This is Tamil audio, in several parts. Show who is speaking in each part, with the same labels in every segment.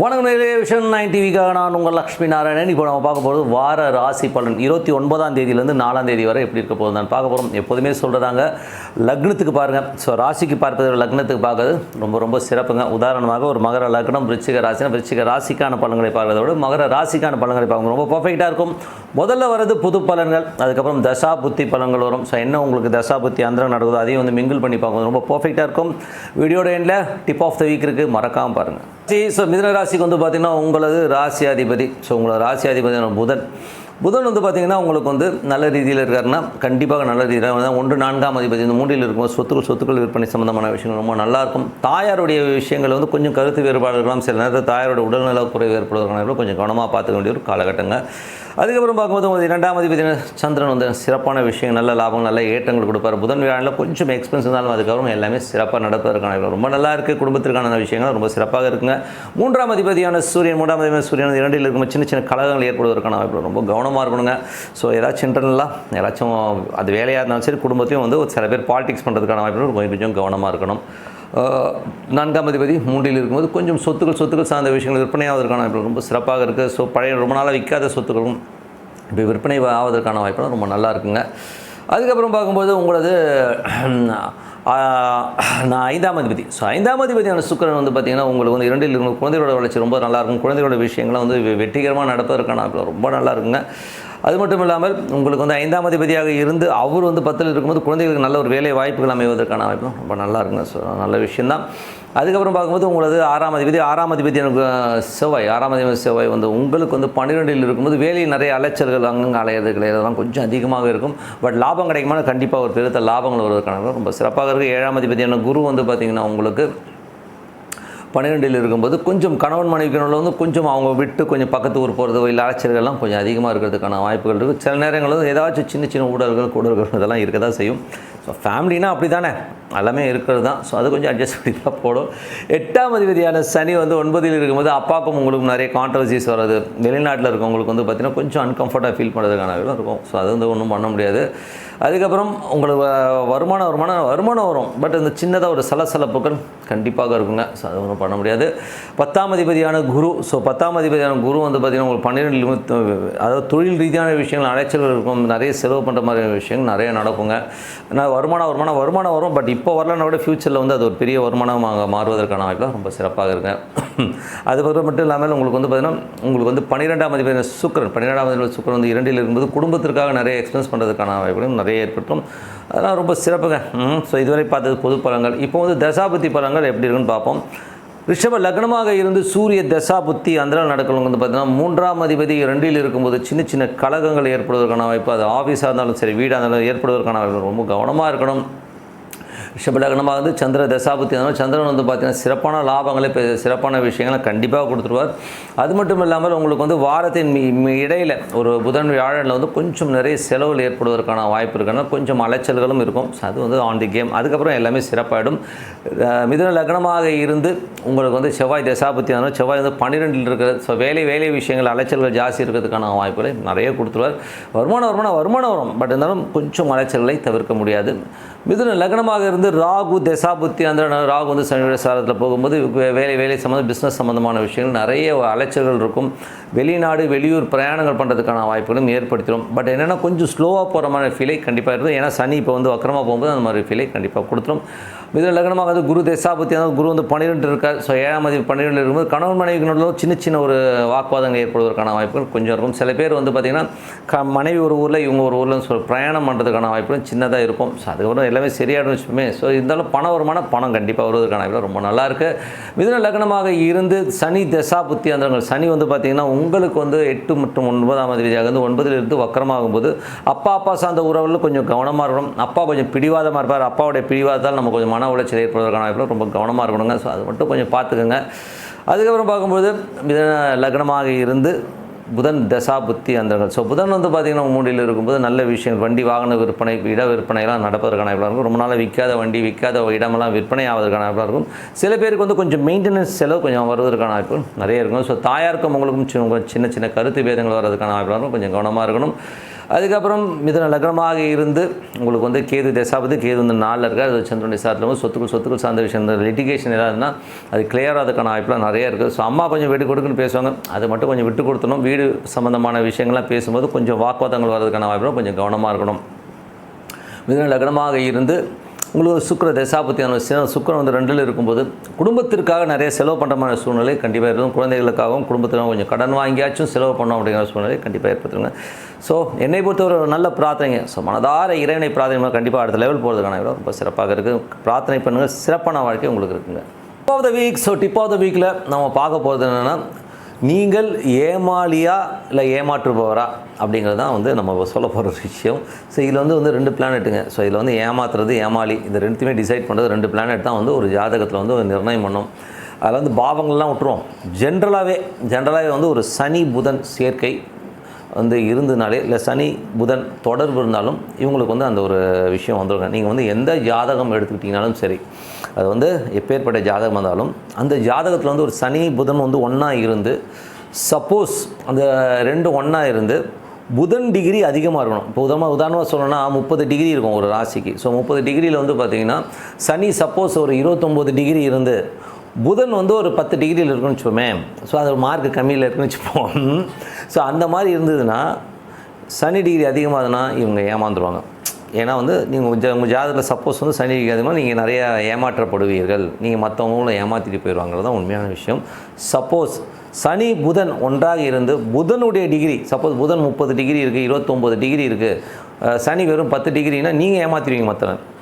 Speaker 1: வணக்கம் விஷன் நைன் டிவிக்காக நான் உங்கள் லக்ஷ்மி நாராயணன். இப்போ நம்ம பார்க்க போகிறது வார ராசி பலன். இருபத்தி ஒன்பதாம் தேதியிலேருந்து நாலாம் தேதி வரை எப்படி இருக்க போகுது நான் பார்க்க போகிறோம் எப்போதுமே சொல்கிறதாங்க லக்னத்துக்கு பாருங்கள் ஸோ ராசிக்கு பார்ப்பதை லக்னத்துக்கு பார்க்கறது ரொம்ப ரொம்ப சிறப்புங்க. உதாரணமாக ஒரு மகர லக்னம் விருச்சிக ராசினா விருச்சிக ராசிக்கான பலன்களை பார்க்கறத விட மகர ராசிக்கான பலன்களை பார்க்கணும். ரொம்ப பர்ஃபெக்டாக இருக்கும். முதல்ல வர்றது புது பலன்கள் அதுக்கப்புறம் தசா புத்தி பலன்கள் வரும். ஸோ என்ன உங்களுக்கு தசா புத்தி அந்தரம் நடக்குதோ அதையும் வந்து மிங்கிள் பண்ணி பார்க்கணும் ரொம்ப பர்ஃபெக்டாக இருக்கும். வீடியோட எண்டில் டிப் ஆஃப் த வீக் இருக்குது மறக்காமல் பாருங்கள் ஸோ மிதன ராசிக்கு வந்து பார்த்திங்கன்னா உங்களது ராசி அதிபதி ஸோ உங்களோட ராசி புதன். புதன் வந்து பார்த்திங்கன்னா உங்களுக்கு வந்து நல்ல ரீதியில் இருக்காருன்னா கண்டிப்பாக நல்ல ரீதியில் ஒன்று நான்காம் அதிபதி இந்த மூன்றில் இருக்கும் சொத்துக்கள் சொத்துக்கள் விற்பனை சம்மந்தமான விஷயங்கள் ரொம்ப நல்லாயிருக்கும். தாயாருடைய விஷயங்கள் வந்து கொஞ்சம் கருத்து வேறுபாடு இருக்கலாம் சில நேரத்தில் தாயாரோட உடல்நல குறைவு ஏற்படுவதற்கான கொஞ்சம் கவனமாக பார்த்துக்க வேண்டிய ஒரு காலகட்டங்கள் அதுக்கப்புறம் பார்க்கும்போது உங்களுக்கு இரண்டாம் அதிபதி சந்திரன் வந்து சிறப்பான விஷயம் நல்ல லாபம் நல்ல ஏற்றங்கள் கொடுப்பார். புதன் வியாழனில் கொஞ்சம் எக்ஸ்பென்ஸ் இருந்தாலும் அதுக்கப்புறம் எல்லாமே சிறப்பாக நடப்பதற்கான ரொம்ப நல்லா இருக்குது குடும்பத்திற்கான விஷயங்கள் ரொம்ப சிறப்பாக இருக்குங்க. மூன்றாம் அதிபதியான சூரியன் மூன்றாம் அதிபதி சூரியன் இரண்டில் இருக்கும் சின்ன சின்ன கழகங்கள் ஏற்படுவதற்கான வாய்ப்பு ரொம்ப கவனமாக இருக்கணுங்க. ஸோ ஏதாச்சும் இன்டர்னலாக ஏதாச்சும் அது வேலையாக இருந்தாலும் சரி குடும்பத்தையும் வந்து ஒரு சில பேர் பாலிடிக்ஸ் பண்ணுறதுக்கான வாய்ப்பு கொஞ்சம் கொஞ்சம் கவனமாக இருக்கணும். நான்காம் அதிபதி மூன்றில் இருக்கும்போது கொஞ்சம் சொத்துக்கள் சொத்துக்கள் சார்ந்த விஷயங்கள் விற்பனையாவதற்கான வாய்ப்பு ரொம்ப சிறப்பாக இருக்குது ஸோ பழைய ரொம்ப நாளாக விற்காத சொத்துக்களும் இப்போ விற்பனை ஆவதற்கான வாய்ப்புலாம் ரொம்ப நல்லா இருக்குங்க. அதுக்கப்புறம் பார்க்கும்போது உங்களது நான் ஐந்தாம் அதிபதி. ஸோ ஐந்தாம் அதிபதியான சுக்கிரன் வந்து பார்த்திங்கன்னா உங்களுக்கு வந்து இரண்டில் இருக்கும் குழந்தையோட வளர்ச்சி ரொம்ப நல்லா இருக்கும். விஷயங்கள்லாம் வந்து வெற்றிகரமாக நடப்பதற்கான ரொம்ப நல்லா இருக்குங்க. அது மட்டும் இல்லாமல் உங்களுக்கு வந்து ஐந்தாம் அதிபதியாக இருந்து அவர் வந்து பத்தில் இருக்கும்போது குழந்தைகளுக்கு நல்ல ஒரு வேலை வாய்ப்புகள் அமைவதற்கான வாய்ப்பும் ரொம்ப நல்லா இருக்குங்க ஸோ நல்ல விஷயந்தான் அதுக்கப்புறம் பார்க்கும்போது உங்களது ஆறாம் அதிபதி ஆறாம் அதிபதி எனக்கு செவ்வாய். ஆறாம் அதிபதி செவ்வாய் வந்து உங்களுக்கு வந்து பன்னிரெண்டில் இருக்கும்போது வேலையில் நிறைய அலைச்சல்கள் அங்கங்கே அலையிறது இதெல்லாம் கொஞ்சம் அதிகமாக இருக்கும். பட் லாபம் கிடைக்குமானா கண்டிப்பாக ஒரு பெருத்த லாபங்கள் வருவதற்கான ரொம்ப சிறப்பாக இருக்குது ஏழாம் அதிபதியான குரு வந்து பார்த்திங்கன்னா உங்களுக்கு பன்னிரெண்டில் இருக்கும்போது கொஞ்சம் கணவன் மனைவிக்கினுள்ள வந்து கொஞ்சம் அவங்க விட்டு கொஞ்சம் பக்கத்து ஊர் போகிறதோ இல்லை அலைச்சல்கள்லாம் கொஞ்சம் அதிகமாக இருக்கிறதுக்கான வாய்ப்புகள் இருக்குது. சில நேரங்களில் வந்து ஏதாச்சும் சின்ன சின்ன ஊடல்கள் கூடல்கள் இதெல்லாம் இருக்க தான் செய்யும். ஸோ ஃபேமிலினா அப்படி தானே எல்லாமே இருக்கிறது தான். ஸோ அது கொஞ்சம் அட்ஜஸ்ட் பண்ணி தான் போடும். எட்டாம் அதிபதியான சனி வந்து ஒன்பதில் இருக்கும்போது அப்பாவுக்கும் உங்களுக்கும் நிறைய கான்ட்ரவர்சிஸ் வர்றது. வெளிநாட்டில் இருக்கவங்களுக்கு வந்து பார்த்திங்கன்னா கொஞ்சம் அன்கம்ஃபர்ட்டாக ஃபீல் பண்ணுறதுக்கான இருக்கும். ஸோ அது வந்து ஒன்றும் பண்ண முடியாது. அதுக்கப்புறம் உங்களுக்கு வருமானம் வருமானம் வருமானம் வரும். பட் இந்த சின்னதாக ஒரு சலசலப்புகள் கண்டிப்பாக இருக்குங்க. ஸோ அது ஒன்றும் பண்ண முடியாது. பத்தாம் அதிபதியான குரு ஸோ பத்தாம் அதிபதியான குரு வந்து பார்த்திங்கன்னா உங்களுக்கு பன்னிரெண்டு அதாவது தொழில் ரீதியான விஷயங்கள் அலைச்சல்கள் இருக்கும். நிறைய செலவு பண்ணுற மாதிரியான விஷயங்கள் நிறைய நடக்குங்க. ஏன்னா வருமானம் வருமானம் வருமானம் வரும். பட் இப்போ வரலன்னா விட ஃப்யூச்சரில் வந்து அது ஒரு பெரிய வருமானமாக மாறுவதற்கான வாய்ப்புலாம் ரொம்ப சிறப்பாக இருக்குங்க. அது மட்டும் இல்லாமல் உங்களுக்கு வந்து பார்த்திங்கன்னா உங்களுக்கு வந்து பன்னிரெண்டாம் அதிபதியான சுக்கரன் பன்னிரெண்டாம் அதிபதி சுக்கரன் வந்து இரண்டில் இருக்கும்போது குடும்பத்திற்காக நிறைய எக்ஸ்பென்ஸ் பண்ணுறதுக்கான வாய்ப்புகளும் நிறைய ஏற்பட்டும் அதெல்லாம் ரொம்ப சிறப்புங்க. ஸோ இதுவரை பார்த்தது பொது பலங்கள். இப்போ வந்து தசாபுத்தி பலங்கள் எப்படி இருக்குன்னு பார்ப்போம். ரிஷப லக்னமாக இருந்து சூரிய தசா புத்தி அந்தரம் நடக்கணும் வந்து பார்த்தீங்கன்னா மூன்றாம் அதிபதி ரெண்டில் இருக்கும்போது சின்ன சின்ன கலகங்கள் ஏற்படுவதற்கான வாய்ப்பு அது ஆஃபீஸாக இருந்தாலும் சரி வீடாக இருந்தாலும் ஏற்படுவதற்கான வாய்ப்பு ரொம்ப கவனமாக இருக்கணும். ரிஷபலக்னமாக வந்து சந்திர தசாபுத்தி இருந்தாலும் சந்திரன் வந்து பார்த்திங்கன்னா சிறப்பான லாபங்களை பெ- சிறப்பான விஷயங்களை கண்டிப்பாக கொடுத்துருவார். அது மட்டும் இல்லாமல் உங்களுக்கு வந்து வாரத்தின் மி- ஒரு புதன் வியாழனில் வந்து கொஞ்சம் நிறைய செலவுகள் ஏற்படுவதற்கான வாய்ப்பு இருக்குன்னா கொஞ்சம் அலைச்சல்களும் இருக்கும். அது வந்து ஆன் தி கேம் அதுக்கப்புறம் எல்லாமே சிறப்பாகிடும் மிதுன லக்னமாக இருந்து உங்களுக்கு வந்து செவ்வாய் தசாபுத்தி செவ்வாய் வந்து பன்னிரெண்டில் இருக்கிற ஸோ வேலை வேலை விஷயங்கள் அலைச்சல்கள் ஜாஸ்தி இருக்கிறதுக்கான வாய்ப்புகளை நிறைய கொடுத்துருவார். வருமானம் வருமானம் வருமானம் வரும். பட் இருந்தாலும் கொஞ்சம் அலைச்சல்களை தவிர்க்க முடியாது. மிதுன லக்னமாக இருந்து வந்து ராகு தசாபுத்தி அந்த ராகு வந்து சனியுடைய சாரத்தில் போகும்போது வே- வேலை வேலை சம்மந்தம் பிஸ்னஸ் சம்மந்தமான விஷயங்கள் நிறைய அலைச்சல்கள் இருக்கும். வெளிநாடு வெளியூர் பிரயாணங்கள் பண்ணுறதுக்கான வாய்ப்புகளும் ஏற்படுத்திடும். பட் என்னென்னா கொஞ்சம் ஸ்லோவாக போகிற மாதிரி ஃபீலை கண்டிப்பாக இருக்கும் ஏன்னா சனி இப்போ வந்து அக்கிரமாக போகும்போது அந்த மாதிரி ஃபீலை கண்டிப்பாக கொடுத்துரும். மிதுன லக்னமாக வந்து குரு தசாபுத்தி அந்த குரு வந்து பன்னிரெண்டு இருக்கார். ஸோ ஏழாம் மதிப்பு பன்னிரெண்டு இருக்கும்போது கணவன் மனைவி நடுவில் சின்ன சின்ன ஒரு வாக்குவாதங்கள் ஏற்படுவதற்கான வாய்ப்புகள் கொஞ்சம் இருக்கும். சில பேர் வந்து பார்த்திங்கன்னா க மனைவி ஒரு ஊரில் இவங்க ஒரு ஊரில் சொல்ல பிரயாணம் பண்ணுறதுக்கான வாய்ப்புகளும் சின்னதாக இருக்கும். ஸோ அதுக்கப்புறம் எல்லாமே சரியாயிடும் வச்சுப்போமே ஸோ இருந்தாலும் பண வருமானம் பணம் கண்டிப்பாக வருவதற்கான வாய்ப்பு ரொம்ப நல்லா இருக்கு மிதுன லக்னமாக இருந்து சனி தசா புத்தி சனி வந்து பார்த்திங்கன்னா உங்களுக்கு வந்து எட்டு மற்றும் ஒன்பதாம் அதிபதியாக வந்து ஒன்பதில் இருந்து வக்கரமாகும் போது அப்பா அப்பா சார்ந்த உறவுகளில் கொஞ்சம் கவனமாக இருக்கணும். அப்பா கொஞ்சம் பிடிவாதமாக இருப்பார். அப்பாவுடைய பிடிவாதத்தால் நம்ம கொஞ்சம் மன உளைச்சல் ஏற்படுவதற்கான வாய்ப்பு ரொம்ப கவனமாக இருக்கணுங்க. ஸோ அது மட்டும் கொஞ்சம் பார்த்துக்கோங்க அதுக்கப்புறம் பார்க்கும்போது மிதுன லக்னமாக இருந்து புதன் தசா புத்தி அந்தர்கள். ஸோ புதன் வந்து பார்த்திங்கன்னா மூடியில் இருக்கும்போது நல்ல விஷயம். வண்டி வாகன விற்பனை இட விற்பனைலாம் நடப்பதற்கான வாய்ப்பாக இருக்கும். ரொம்ப நாளாக விற்காத வண்டி விற்காத இடமெல்லாம் விற்பனை ஆவதற்கான வாய்ப்பாக இருக்கும். சில பேருக்கு வந்து கொஞ்சம் மெயின்டெனன்ஸ் செலவு கொஞ்சம் வருவதற்கான வாய்ப்பு நிறைய இருக்கும். ஸோ தாயாருக்கும் உங்களுக்கும் சின்ன சின்ன கருத்து பேதங்கள் வர்றதுக்கான வாய்ப்பு இருக்கும் கொஞ்சம் கவனமாக இருக்கணும். அதுக்கப்புறம் மிதன லக்னமாக இருந்து உங்களுக்கு வந்து கேது தசாபதி கேது வந்து நாளில் இருக்காது அது சந்திரனுடைய சாரத்தில் வந்து சொத்துக்கள் சொத்துக்கள் சார்ந்த விஷயம் இந்த லிட்டிகேஷன் ஏதாவது அது கிளியர் ஆகிறதுக்கான வாய்ப்புலாம் நிறைய இருக்குது ஸோ அம்மா கொஞ்சம் விட்டு கொடுக்குன்னு பேசுவாங்க. அது மட்டும் கொஞ்சம் விட்டு கொடுத்தணும் வீடு சம்மந்தமான விஷயங்கள்லாம் பேசும்போது கொஞ்சம் வாக்குவாதங்கள் வர்றதுக்கான வாய்ப்புலாம் கொஞ்சம் கவனமாக இருக்கணும். மிதன லக்னமாக இருந்து உங்களுக்கு சுக்கர தசாபத்தியான சுக்கரம் வந்து ரெண்டில் இருக்கும்போது குடும்பத்திற்காக நிறைய செலவு பண்ணுற மாதிரி சூழ்நிலை கண்டிப்பாக இருக்கும். குழந்தைகளுக்காகவும் குடும்பத்திலும் கொஞ்சம் கடன் வாங்கியாச்சும் செலவு பண்ணோம் அப்படிங்கிற சூழ்நிலை கண்டிப்பாக ஏற்படுத்துங்க ஸோ என்னை பொறுத்தவரை ஒரு நல்ல பிரார்த்தனைங்க. ஸோ மனதார இறைவனை பிரார்த்தனை கண்டிப்பாக அடுத்த லெவல் போகிறதுக்கான விட ரொம்ப சிறப்பாக இருக்குது பிரார்த்தனை பண்ணுங்கள் சிறப்பான வாழ்க்கை உங்களுக்கு இருக்குங்க. Tip of the week so tip of the வீக்கில் நம்ம பார்க்க போகிறது என்னென்னா நீங்கள் ஏமாளியா இல்லை ஏமாற்றுபவரா அப்படிங்கிறது தான் வந்து நம்ம சொல்ல போகிற விஷயம். ஸோ இதில் வந்து வந்து ரெண்டு பிளானெட்டுங்க ஸோ இதில் வந்து ஏமாத்துறது ஏமாளி இந்த ரெண்டுத்தையுமே டிசைட் பண்ணுறது ரெண்டு பிளானெட் தான் வந்து ஒரு ஜாதகத்தில் வந்து ஒரு நிர்ணயம் பண்ணும். அதில் வந்து பாவங்கள்லாம் விட்டுருவோம் ஜென்ரலாகவே ஜென்ரலாகவே வந்து ஒரு சனி புதன் சேர்க்கை வந்து இருந்ததுனாலே இல்லை சனி புதன் தொடர்பு இருந்தாலும் இவங்களுக்கு வந்து அந்த ஒரு விஷயம் வந்துருங்க. நீங்கள் வந்து எந்த ஜாதகம் எடுத்துக்கிட்டிங்கனாலும் சரி அது வந்து எப்பேற்பட்ட ஜாதகம் வந்தாலும் அந்த ஜாதகத்தில் வந்து ஒரு சனி புதன் வந்து ஒன்றா இருந்து சப்போஸ் அந்த ரெண்டு ஒன்றா இருந்து புதன் டிகிரி அதிகமாக இருக்கணும். இப்போ உதாரணமாக உதாரணமாக சொல்லணும்னா முப்பது டிகிரி இருக்கும் ஒரு ராசிக்கு. ஸோ முப்பது டிகிரியில் வந்து பார்த்திங்கன்னா சனி சப்போஸ் ஒரு இருபத்தொம்போது டிகிரி இருந்து புதன் வந்து ஒரு பத்து டிகிரியில் இருக்குன்னு வச்சுப்போமே ஸோ அது மார்க் கம்மியில் இருக்குன்னு வச்சுப்போம். ஸோ அந்த மாதிரி இருந்ததுன்னா சனி டிகிரி அதிகமாகுதுன்னா இவங்க ஏமாந்துருவாங்க. ஏன்னா வந்து நீங்கள் உங்கள் உங்கள் ஜாதகத்தில் சப்போஸ் வந்து சனி டிகிரி அதிகமாக நீங்கள் நிறையா ஏமாற்றப்படுவீர்கள். நீங்கள் மற்றவங்களும் ஏமாற்றிட்டு போயிடுவாங்கிறது தான் உண்மையான விஷயம். சப்போஸ் சனி புதன் ஒன்றாக இருந்து புதனுடைய டிகிரி சப்போஸ் புதன் முப்பது டிகிரி இருக்குது இருபத்தொம்போது டிகிரி இருக்குது சனி வெறும் பத்து டிகிரினா நீங்கள் ஏமாற்றிடுவீங்க மற்றவன்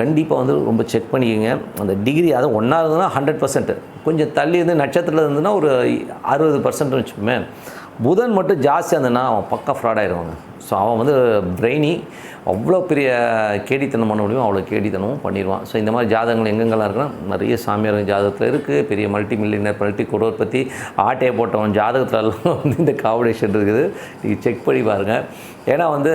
Speaker 1: கண்டிப்பாக வந்து ரொம்ப செக் பண்ணிக்கோங்க. அந்த டிகிரி அது ஒன்றா இருந்ததுன்னா ஹண்ட்ரட் பர்சன்ட் கொஞ்சம் தள்ளி இருந்து நட்சத்திரத்தில் இருந்ததுன்னா ஒரு அறுபது பர்சன்ட் வச்சுப்போமே புதன் மட்டும் ஜாஸ்தியாக இருந்ததுன்னா அவன் பக்கா ஃப்ராட் ஆயிடுவாங்க. ஸோ அவன் வந்து பிரெயினி அவ்வளோ பெரிய கேடித்தனம் பண்ண முடியும் அவ்வளோ கேடித்தனமும் பண்ணிடுவான். ஸோ இந்த மாதிரி ஜாதகங்கள் எங்கெங்கெல்லாம் இருக்குன்னா நிறைய சாமியார் ஜாதகத்தில் இருக்குது பெரிய மல்டி மில்லியனர் மல்டி குரோர் பற்றி ஆட்டையை போட்டவன் ஜாதகத்துலலாம் வந்து இந்த காம்படிஷன் இருக்குது. நீங்கள் செக் பண்ணி பாருங்கள் ஏன்னா வந்து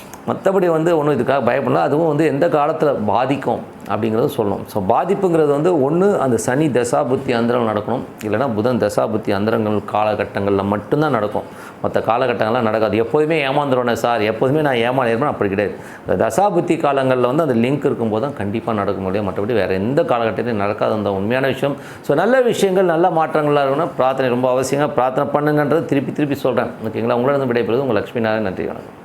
Speaker 1: மற்றபடி வந்து ஒன்றும் இதுக்காக பயப்படலாம் அதுவும் வந்து எந்த காலத்தில் பாதிக்கும் அப்படிங்கிறத சொல்லணும். ஸோ பாதிப்புங்கிறது வந்து ஒன்று அந்த சனி தசாபுத்தி அந்தரம் நடக்கணும். இல்லைனா புதன் தசாபுத்தி அந்தரங்கள் காலகட்டங்களில் மட்டும்தான் நடக்கும். மற்ற காலகட்டங்கள்லாம் நடக்காது. எப்போதுமே ஏமாந்துருவேனே சார் எப்போதுமே நான் ஏமாறிடுவேன் அப்படி கிடையாது. இந்த தசாபுத்தி காலங்களில் வந்து அந்த லிங்க் இருக்கும்போது தான் கண்டிப்பாக நடக்க முடியும். மற்றபடி வேறு எந்த காலகட்டத்திலையும் நடக்காது அந்த உண்மையான விஷயம். ஸோ நல்ல விஷயங்கள் நல்ல மாற்றங்களாக இருக்கணும். பிரார்த்தனை ரொம்ப அவசியமாக பிரார்த்தனை பண்ணுங்கன்றது திருப்பி திருப்பி சொல்கிறேன் ஓகேங்களா? உங்களிடம் விடைபெறுவது உங்கள் லட்சுமி நாராயணன். நன்றி வணக்கம்.